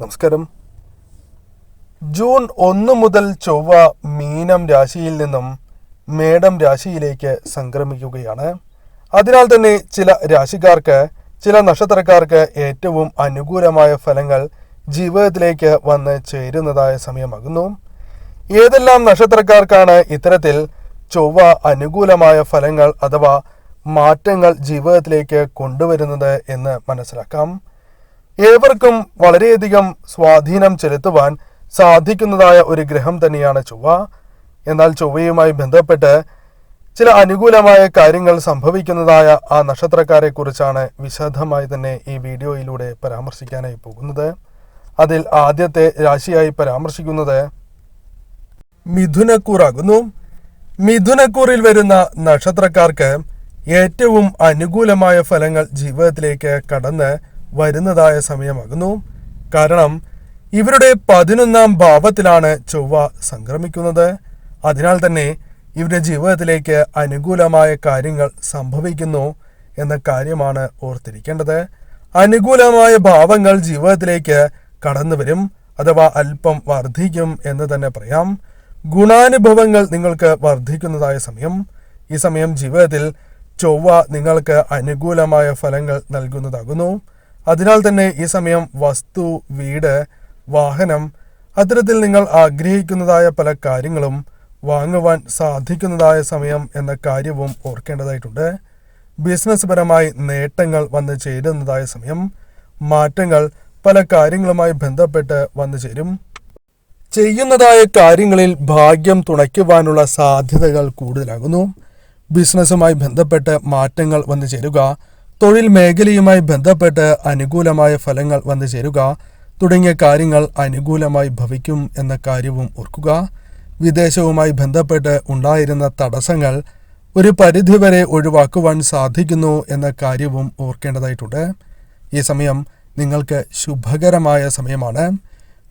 നമസ്കാരം. ജൂൺ ഒന്ന് മുതൽ ചൊവ്വ മീനം രാശിയിൽ നിന്നും മേടം രാശിയിലേക്ക് സംക്രമിക്കുകയാണ്. അതിനാൽ തന്നെ ചില രാശിക്കാർക്ക് ചില നക്ഷത്രക്കാർക്ക് ഏറ്റവും അനുകൂലമായ ഫലങ്ങൾ ജീവിതത്തിലേക്ക് വന്ന് ചേരുന്നതായ സമയമാകുന്നു. ഏതെല്ലാം നക്ഷത്രക്കാർക്കാണ് ഇത്തരത്തിൽ ചൊവ്വ അനുകൂലമായ ഫലങ്ങൾ അഥവാ മാറ്റങ്ങൾ ജീവിതത്തിലേക്ക് കൊണ്ടുവരുന്നത് എന്ന് മനസ്സിലാക്കാം. ഏവർക്കും വളരെയധികം സ്വാധീനം ചെലുത്തുവാൻ സാധിക്കുന്നതായ ഒരു ഗ്രഹം തന്നെയാണ് ചൊവ്വ. എന്നാൽ ചൊവ്വയുമായി ബന്ധപ്പെട്ട് ചില അനുകൂലമായ കാര്യങ്ങൾ സംഭവിക്കുന്നതായ ആ നക്ഷത്രക്കാരെ കുറിച്ചാണ് വിശദമായി തന്നെ ഈ വീഡിയോയിലൂടെ പരാമർശിക്കാനായി പോകുന്നത്. അതിൽ ആദ്യത്തെ രാശിയായി പരാമർശിക്കുന്നത് മിഥുനക്കൂറാകുന്നു. മിഥുനക്കൂറിൽ വരുന്ന നക്ഷത്രക്കാർക്ക് ഏറ്റവും അനുകൂലമായ ഫലങ്ങൾ ജീവിതത്തിലേക്ക് കടന്ന് വരുന്നതായ സമയമാകുന്നു. കാരണം ഇവരുടെ പതിനൊന്നാം ഭാവത്തിലാണ് ചൊവ്വ സംക്രമിക്കുന്നത്. അതിനാൽ തന്നെ ഇവരുടെ ജീവിതത്തിലേക്ക് അനുകൂലമായ കാര്യങ്ങൾ സംഭവിക്കുന്നു എന്ന കാര്യമാണ് ഓർത്തിരിക്കേണ്ടത്. അനുകൂലമായ ഭാവങ്ങൾ ജീവിതത്തിലേക്ക് കടന്നു വരും അഥവാ അല്പം വർദ്ധിക്കും എന്ന് തന്നെ പറയാം. ഗുണാനുഭവങ്ങൾ നിങ്ങൾക്ക് വർദ്ധിക്കുന്നതായ സമയം. ഈ സമയം ജീവിതത്തിൽ ചൊവ്വ നിങ്ങൾക്ക് അനുകൂലമായ ഫലങ്ങൾ നൽകുന്നതാകുന്നു. അതിനാൽ തന്നെ ഈ സമയം വസ്തു വീട് വാഹനം അത്തരത്തിൽ നിങ്ങൾ ആഗ്രഹിക്കുന്നതായ പല കാര്യങ്ങളും വാങ്ങുവാൻ സാധിക്കുന്നതായ സമയം എന്ന കാര്യവും ഓർക്കേണ്ടതായിട്ടുണ്ട്. ബിസിനസ് പരമായി നേട്ടങ്ങൾ വന്നു ചേരുന്നതായ സമയം മാറ്റങ്ങൾ പല കാര്യങ്ങളുമായി ബന്ധപ്പെട്ട് വന്നു ചേരും. ചെയ്യുന്നതായ കാര്യങ്ങളിൽ ഭാഗ്യം തുണയ്ക്കുവാനുള്ള സാധ്യതകൾ കൂടുതലാകുന്നു. ബിസിനസ്സുമായി ബന്ധപ്പെട്ട് മാറ്റങ്ങൾ വന്നു ചേരുക തൊഴിൽ മേഖലയുമായി ബന്ധപ്പെട്ട് അനുകൂലമായ ഫലങ്ങൾ വന്നു ചേരുക തുടങ്ങിയ കാര്യങ്ങൾ അനുകൂലമായി ഭവിക്കും എന്ന കാര്യവും ഓർക്കുക. വിദേശവുമായി ബന്ധപ്പെട്ട് ഉണ്ടായിരുന്ന തടസ്സങ്ങൾ ഒരു പരിധിവരെ ഒഴിവാക്കുവാൻ സാധിക്കുന്നു എന്ന കാര്യവും ഓർക്കേണ്ടതായിട്ടുണ്ട്. ഈ സമയം നിങ്ങൾക്ക് ശുഭകരമായ സമയമാണ്.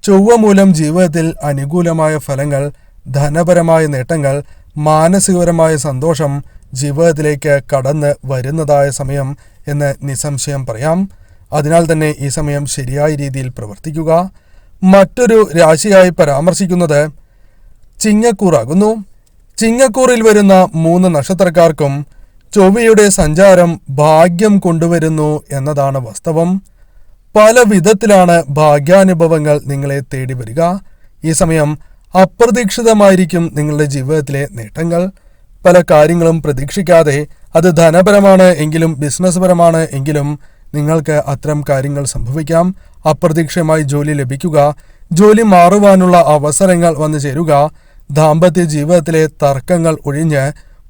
ചൊവ്വ മൂലം ജീവിതത്തിൽ അനുകൂലമായ ഫലങ്ങൾ ധനപരമായ നേട്ടങ്ങൾ മാനസികപരമായ സന്തോഷം ജീവിതത്തിലേക്ക് കടന്ന് വരുന്നതായ സമയം എന്ന് നിസ്സംശയം പറയാം. അതിനാൽ തന്നെ ഈ സമയം ശരിയായ രീതിയിൽ പ്രവർത്തിക്കുക. മറ്റൊരു രാശിയായി പരാമർശിക്കുന്നത് ചിങ്ങക്കൂറാകുന്നു. ചിങ്ങക്കൂറിൽ വരുന്ന മൂന്ന് നക്ഷത്രക്കാർക്കും ചൊവ്വയുടെ സഞ്ചാരം ഭാഗ്യം കൊണ്ടുവരുന്നു എന്നതാണ് വാസ്തവം. പല വിധത്തിലാണ് ഭാഗ്യാനുഭവങ്ങൾ നിങ്ങളെ തേടി വരിക. ഈ സമയം അപ്രതീക്ഷിതമായിരിക്കും നിങ്ങളുടെ ജീവിതത്തിലെ നേട്ടങ്ങൾ. പല കാര്യങ്ങളും പ്രതീക്ഷിക്കാതെ അത് ധനപരമാണ് എങ്കിലും ബിസിനസ് പരമാണ് എങ്കിലും നിങ്ങൾക്ക് അത്തരം കാര്യങ്ങൾ സംഭവിക്കാം. അപ്രതീക്ഷിതമായി ജോലി ലഭിക്കുക ജോലി മാറുവാനുള്ള അവസരങ്ങൾ വന്നു ചേരുക ദാമ്പത്യ ജീവിതത്തിലെ തർക്കങ്ങൾ ഒഴിഞ്ഞ്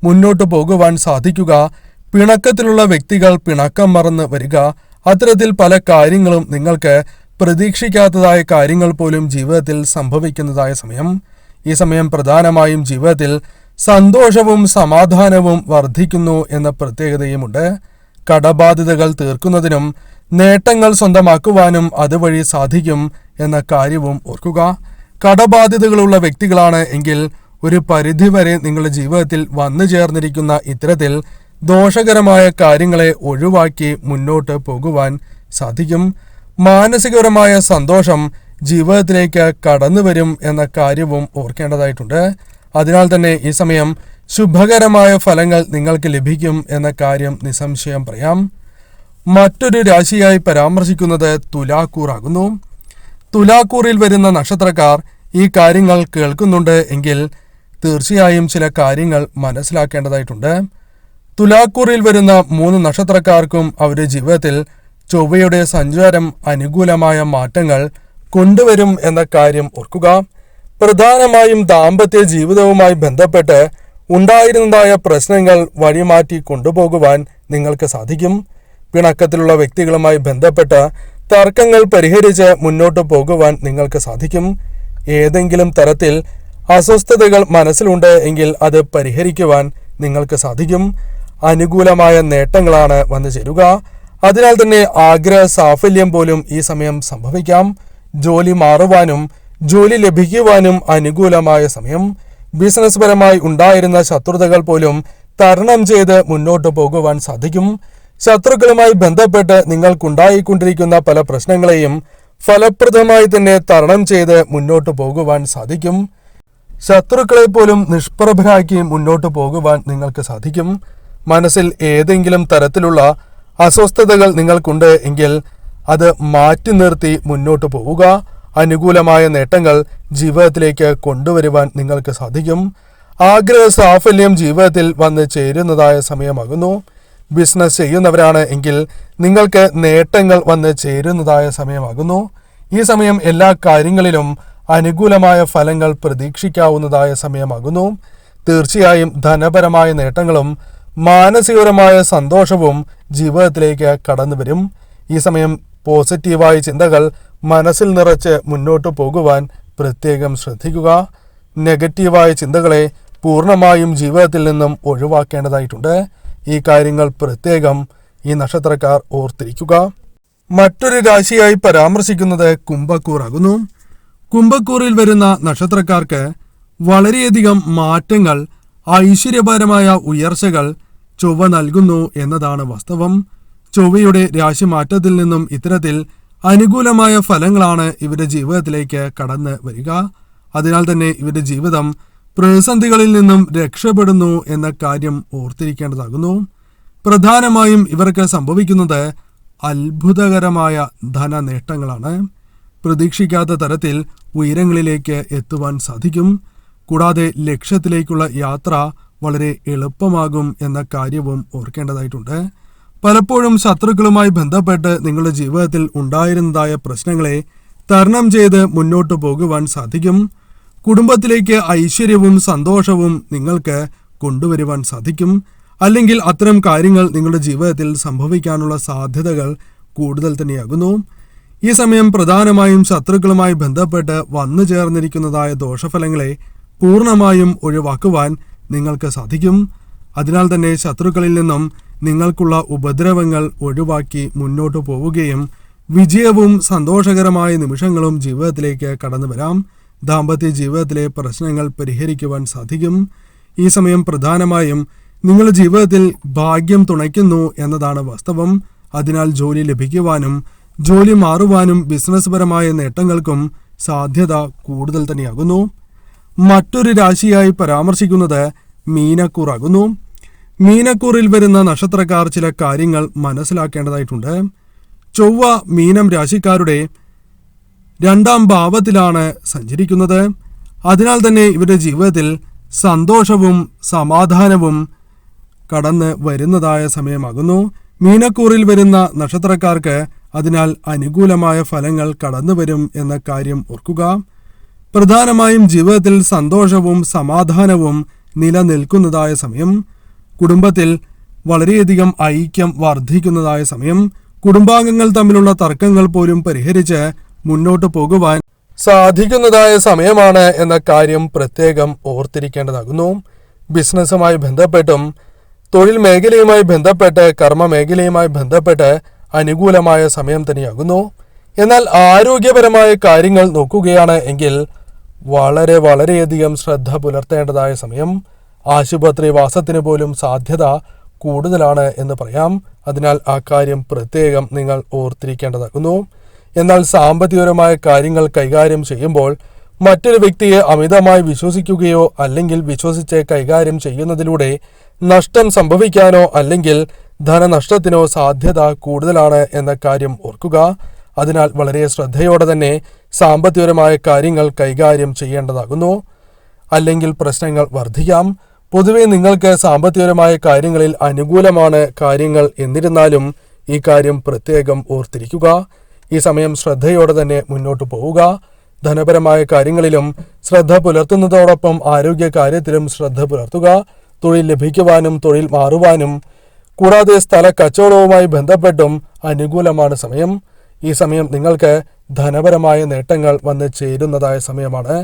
മുന്നോട്ടു പോകുവാൻ സാധിക്കുക പിണക്കത്തിലുള്ള വ്യക്തികൾ പിണക്കം മറന്ന് വരിക അത്തരത്തിൽ പല കാര്യങ്ങളും നിങ്ങൾക്ക് പ്രതീക്ഷിക്കാത്തതായ കാര്യങ്ങൾ പോലും ജീവിതത്തിൽ സംഭവിക്കുന്നതായ സമയം. ഈ സമയം പ്രധാനമായും ജീവിതത്തിൽ സന്തോഷവും സമാധാനവും വർദ്ധിക്കുന്നു എന്ന പ്രത്യേകതയുമുണ്ട്. കടബാധ്യതകൾ തീർക്കുന്നതിനും നേട്ടങ്ങൾ സ്വന്തമാക്കുവാനും അതുവഴി സാധിക്കും എന്ന കാര്യവും ഓർക്കുക. കടബാധ്യതകളുള്ള വ്യക്തികളാണ് എങ്കിൽ ഒരു പരിധിവരെ നിങ്ങളുടെ ജീവിതത്തിൽ വന്നു ചേർന്നിരിക്കുന്ന ഇത്തരത്തിൽ ദോഷകരമായ കാര്യങ്ങളെ ഒഴിവാക്കി മുന്നോട്ട് പോകുവാൻ സാധിക്കും. മാനസികപരമായ സന്തോഷം ജീവിതത്തിലേക്ക് കടന്നുവരും എന്ന കാര്യവും ഓർക്കേണ്ടതായിട്ടുണ്ട്. അതിനാൽ തന്നെ ഈ സമയം ശുഭകരമായ ഫലങ്ങൾ നിങ്ങൾക്ക് ലഭിക്കും എന്ന കാര്യം നിസ്സംശയം പറയാം. മറ്റൊരു രാശിയായി പരാമർശിക്കുന്നത് തുലാക്കൂറാകുന്നു. തുലാക്കൂറിൽ വരുന്ന നക്ഷത്രക്കാർ ഈ കാര്യങ്ങൾ കേൾക്കുന്നുണ്ട് എങ്കിൽ തീർച്ചയായും ചില കാര്യങ്ങൾ മനസ്സിലാക്കേണ്ടതായിട്ടുണ്ട്. തുലാക്കൂറിൽ വരുന്ന മൂന്ന് നക്ഷത്രക്കാർക്കും അവരുടെ ജീവിതത്തിൽ ചൊവ്വയുടെ സഞ്ചാരം അനുകൂലമായ മാറ്റങ്ങൾ കൊണ്ടുവരും എന്ന കാര്യം ഓർക്കുക. പ്രധാനമായും ദാമ്പത്യ ജീവിതവുമായി ബന്ധപ്പെട്ട് ഉണ്ടായിരുന്നതായ പ്രശ്നങ്ങൾ വഴിമാറ്റി കൊണ്ടുപോകുവാൻ നിങ്ങൾക്ക് സാധിക്കും. പിണക്കത്തിലുള്ള വ്യക്തികളുമായി ബന്ധപ്പെട്ട തർക്കങ്ങൾ പരിഹരിച്ച് മുന്നോട്ട് പോകുവാൻ നിങ്ങൾക്ക് സാധിക്കും. ഏതെങ്കിലും തരത്തിൽ അസ്വസ്ഥതകൾ മനസ്സിലുണ്ട് എങ്കിൽ അത് പരിഹരിക്കുവാൻ നിങ്ങൾക്ക് സാധിക്കും. അനുകൂലമായ നേട്ടങ്ങളാണ് വന്നു ചേരുക. അതിനാൽ തന്നെ ആഗ്രഹ സാഫല്യം പോലും ഈ സമയം സംഭവിക്കാം. ജോലി മാറുവാനും ജോലി ലഭിക്കുവാനും അനുകൂലമായ സമയം ബിസിനസ് പരമായി ഉണ്ടായിരുന്ന ശത്രുതകൾ പോലും തരണം ചെയ്ത് മുന്നോട്ട് പോകുവാൻ സാധിക്കും. ശത്രുക്കളുമായി ബന്ധപ്പെട്ട് നിങ്ങൾക്കുണ്ടായിക്കൊണ്ടിരിക്കുന്ന പല പ്രശ്നങ്ങളെയും ഫലപ്രദമായി തന്നെ തരണം ചെയ്ത് മുന്നോട്ട് പോകുവാൻ സാധിക്കും. ശത്രുക്കളെ പോലും നിഷ്പ്രഭരാക്കി മുന്നോട്ട് പോകുവാൻ നിങ്ങൾക്ക് സാധിക്കും. മനസ്സിൽ ഏതെങ്കിലും തരത്തിലുള്ള അസ്വസ്ഥതകൾ നിങ്ങൾക്കുണ്ട് എങ്കിൽ അത് മാറ്റി നിർത്തി മുന്നോട്ട് പോവുക. അനുകൂലമായ നേട്ടങ്ങൾ ജീവിതത്തിലേക്ക് കൊണ്ടുവരുവാൻ നിങ്ങൾക്ക് സാധിക്കും. ആഗ്രഹ സാഫല്യം ജീവിതത്തിൽ വന്ന് ചേരുന്നതായ സമയമാകുന്നു. ബിസിനസ് ചെയ്യുന്നവരാണ് എങ്കിൽ നിങ്ങൾക്ക് നേട്ടങ്ങൾ വന്ന് ചേരുന്നതായ സമയമാകുന്നു. ഈ സമയം എല്ലാ കാര്യങ്ങളിലും അനുകൂലമായ ഫലങ്ങൾ പ്രതീക്ഷിക്കാവുന്നതായ സമയമാകുന്നു. തീർച്ചയായും ധനപരമായ നേട്ടങ്ങളും മാനസികപരമായ സന്തോഷവും ജീവിതത്തിലേക്ക് കടന്നുവരും. ഈ സമയം പോസിറ്റീവായ ചിന്തകൾ മനസ്സിൽ നിറച്ച് മുന്നോട്ട് പോകുവാൻ പ്രത്യേകം ശ്രദ്ധിക്കുക. നെഗറ്റീവായ ചിന്തകളെ പൂർണമായും ജീവിതത്തിൽ നിന്നും ഒഴിവാക്കേണ്ടതായിട്ടുണ്ട്. ഈ കാര്യങ്ങൾ പ്രത്യേകം ഈ നക്ഷത്രക്കാർ ഓർത്തിരിക്കുക. മറ്റൊരു രാശിയായി പരാമർശിക്കുന്നത് കുംഭക്കൂറാകുന്നു. കുംഭക്കൂറിൽ വരുന്ന നക്ഷത്രക്കാർക്ക് വളരെയധികം മാറ്റങ്ങൾ ഐശ്വര്യപരമായ ഉയർച്ചകൾ ചൊവ്വ നൽകുന്നു എന്നതാണ് വാസ്തവം. ചൊവ്വയുടെ രാശിമാറ്റത്തിൽ നിന്നും ഇത്തരത്തിൽ അനുകൂലമായ ഫലങ്ങളാണ് ഇവരുടെ ജീവിതത്തിലേക്ക് കടന്നു വരിക. അതിനാൽ തന്നെ ഇവരുടെ ജീവിതം പ്രതിസന്ധികളിൽ നിന്നും രക്ഷപ്പെടുന്നു എന്ന കാര്യം ഓർത്തിരിക്കേണ്ടതാകുന്നു. പ്രധാനമായും ഇവർക്ക് സംഭവിക്കുന്നത് അത്ഭുതകരമായ ധന നേട്ടങ്ങളാണ് പ്രതീക്ഷിക്കാത്ത തരത്തിൽ ഉയരങ്ങളിലേക്ക് എത്തുവാൻ സാധിക്കും. കൂടാതെ ലക്ഷ്യത്തിലേക്കുള്ള യാത്ര വളരെ എളുപ്പമാകും എന്ന കാര്യവും ഓർക്കേണ്ടതായിട്ടുണ്ട്. പലപ്പോഴും ശത്രുക്കളുമായി ബന്ധപ്പെട്ട് നിങ്ങളുടെ ജീവിതത്തിൽ ഉണ്ടായിരുന്നതായ പ്രശ്നങ്ങളെ തരണം ചെയ്ത് മുന്നോട്ട് പോകുവാൻ സാധിക്കും. കുടുംബത്തിലേക്ക് ഐശ്വര്യവും സന്തോഷവും നിങ്ങൾക്ക് കൊണ്ടുവരുവാൻ സാധിക്കും. അല്ലെങ്കിൽ അത്തരം കാര്യങ്ങൾ നിങ്ങളുടെ ജീവിതത്തിൽ സംഭവിക്കാനുള്ള സാധ്യതകൾ കൂടുതൽ തന്നെയാകുന്നു. ഈ സമയം പ്രധാനമായും ശത്രുക്കളുമായി ബന്ധപ്പെട്ട് വന്നു ചേർന്നിരിക്കുന്നതായ ദോഷഫലങ്ങളെ പൂർണമായും ഒഴിവാക്കുവാൻ നിങ്ങൾക്ക് സാധിക്കും. അതിനാൽ തന്നെ ശത്രുക്കളിൽ നിന്നും നിങ്ങൾക്കുള്ള ഉപദ്രവങ്ങൾ ഒഴിവാക്കി മുന്നോട്ടു പോവുകയും വിജയവും സന്തോഷകരമായ നിമിഷങ്ങളും ജീവിതത്തിലേക്ക് കടന്നു വരാം. ദാമ്പത്യ ജീവിതത്തിലെ പ്രശ്നങ്ങൾ പരിഹരിക്കുവാൻ സാധിക്കും. ഈ സമയം പ്രധാനമായും നിങ്ങളുടെ ജീവിതത്തിൽ ഭാഗ്യം തുണയ്ക്കുന്നു എന്നതാണ് വാസ്തവം. അതിനാൽ ജോലി ലഭിക്കുവാനും ജോലി മാറുവാനും ബിസിനസ് പരമായ നേട്ടങ്ങൾക്കും സാധ്യത കൂടുതൽ തന്നെയാകുന്നു. മറ്റൊരു രാശിയായി പരാമർശിക്കുന്നത് മീനക്കൂറാകുന്നു. മീനക്കൂറിൽ വരുന്ന നക്ഷത്രക്കാർ ചില കാര്യങ്ങൾ മനസ്സിലാക്കേണ്ടതായിട്ടുണ്ട്. ചൊവ്വ മീനം രാശിക്കാരുടെ രണ്ടാം ഭാവത്തിലാണ് സഞ്ചരിക്കുന്നത്. അതിനാൽ തന്നെ ഇവരുടെ ജീവിതത്തിൽ സന്തോഷവും സമാധാനവും കടന്ന് വരുന്നതായ സമയമാകുന്നു. മീനക്കൂറിൽ വരുന്ന നക്ഷത്രക്കാർക്ക് അതിനാൽ അനുകൂലമായ ഫലങ്ങൾ കടന്നു വരും എന്ന കാര്യം ഓർക്കുക. പ്രധാനമായും ജീവിതത്തിൽ സന്തോഷവും സമാധാനവും നിലനിൽക്കുന്നതായ സമയം. കുടുംബത്തിൽ വളരെയധികം ഐക്യം വർദ്ധിക്കുന്നതായ സമയം കുടുംബാംഗങ്ങൾ തമ്മിലുള്ള തർക്കങ്ങൾ പോലും പരിഹരിച്ച് മുന്നോട്ട് പോകുവാൻ സാധിക്കുന്നതായ സമയമാണ് എന്ന കാര്യം പ്രത്യേകം ഓർത്തിരിക്കേണ്ടതാകുന്നു. ബിസിനസ്സുമായി ബന്ധപ്പെട്ടും തൊഴിൽ മേഖലയുമായി ബന്ധപ്പെട്ട് കർമ്മ മേഖലയുമായി ബന്ധപ്പെട്ട് അനുകൂലമായ സമയം തന്നെയാകുന്നു. എന്നാൽ ആരോഗ്യപരമായ കാര്യങ്ങൾ നോക്കുകയാണ് എങ്കിൽ വളരെ വളരെയധികം ശ്രദ്ധ പുലർത്തേണ്ടതായ സമയം ആശുപത്രി വാസത്തിന് പോലും സാധ്യത കൂടുതലാണ് എന്ന് പറയാം. അതിനാൽ ആ കാര്യം പ്രത്യേകം നിങ്ങൾ ഓർത്തിരിക്കേണ്ടതാകുന്നു. എന്നാൽ സാമ്പത്തികപരമായ കാര്യങ്ങൾ കൈകാര്യം ചെയ്യുമ്പോൾ മറ്റൊരു വ്യക്തിയെ അമിതമായി വിശ്വസിക്കുകയോ അല്ലെങ്കിൽ വിശ്വസിച്ച് കൈകാര്യം ചെയ്യുന്നതിലൂടെ നഷ്ടം സംഭവിക്കാനോ അല്ലെങ്കിൽ ധനനഷ്ടത്തിനോ സാധ്യത കൂടുതലാണ് എന്ന കാര്യം ഓർക്കുക. അതിനാൽ വളരെ ശ്രദ്ധയോടെ തന്നെ സാമ്പത്തികപരമായ കാര്യങ്ങൾ കൈകാര്യം ചെയ്യേണ്ടതാകുന്നു. അല്ലെങ്കിൽ പ്രശ്നങ്ങൾ വർദ്ധിക്കാം. പൊതുവെ നിങ്ങൾക്ക് സാമ്പത്തികപരമായ കാര്യങ്ങളിൽ അനുകൂലമാണ് കാര്യങ്ങൾ എന്നിരുന്നാലും ഈ കാര്യം പ്രത്യേകം ഓർത്തിരിക്കുക. ഈ സമയം ശ്രദ്ധയോടെ തന്നെ മുന്നോട്ട് പോവുക. ധനപരമായ കാര്യങ്ങളിലും ശ്രദ്ധ പുലർത്തുന്നതോടൊപ്പം ആരോഗ്യ കാര്യത്തിലും ശ്രദ്ധ പുലർത്തുക. തൊഴിൽ ലഭിക്കുവാനും തൊഴിൽ മാറുവാനും കൂടാതെ സ്ഥല കച്ചവടവുമായി ബന്ധപ്പെട്ടും അനുകൂലമാണ് സമയം. ഈ സമയം നിങ്ങൾക്ക് ധനപരമായ നേട്ടങ്ങൾ വന്ന് ചേരുന്നതായ സമയമാണ്.